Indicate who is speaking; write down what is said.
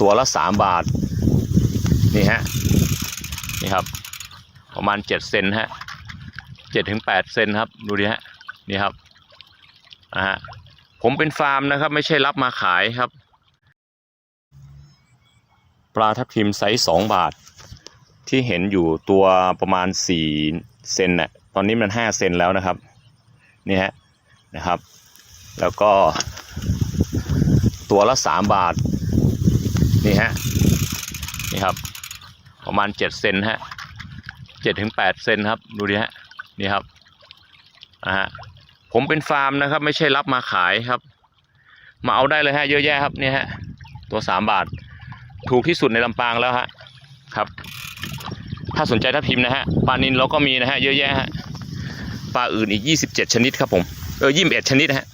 Speaker 1: ตัวละสามบาท นี่ฮะ นี่ครับ ประมาณเจ็ดเซนฮะเจ็ดถึงแปดเซนครับ ดูดิฮะ นี่ครับนะฮะ ผมเป็นฟาร์มนะครับ ไม่ใช่รับมาขายครับ ปลาทับทิมไซส์สองบาท ที่เห็นอยู่ตัวประมาณสี่เซนน่ะ ตอนนี้มันห้าเซนแล้วนะครับ นี่ฮะ นะครับ แล้วก็ตัวละสามบาท นี่ฮะนี่ครับ ประมาณเจ็ดเซนฮะเจ็ดถึงแปดเซนครับ ดูดิฮะนี่ครับนะฮะผมเป็นฟาร์มนะครับ ไม่ใช่รับมาขายครับ มาเอาได้เลยฮะเยอะแยะครับเนี่ยฮะตัวสามบาท ถูกที่สุดในลำปางแล้วฮะครับ ถ้าสนใจทับทิมนะฮะปลานินเราก็มีนะฮะเยอะแยะฮะปลาอื่นอีกยี่สิบเจ็ดชนิดครับผมเออยี่สิบเอ็ดชนิดนะฮะ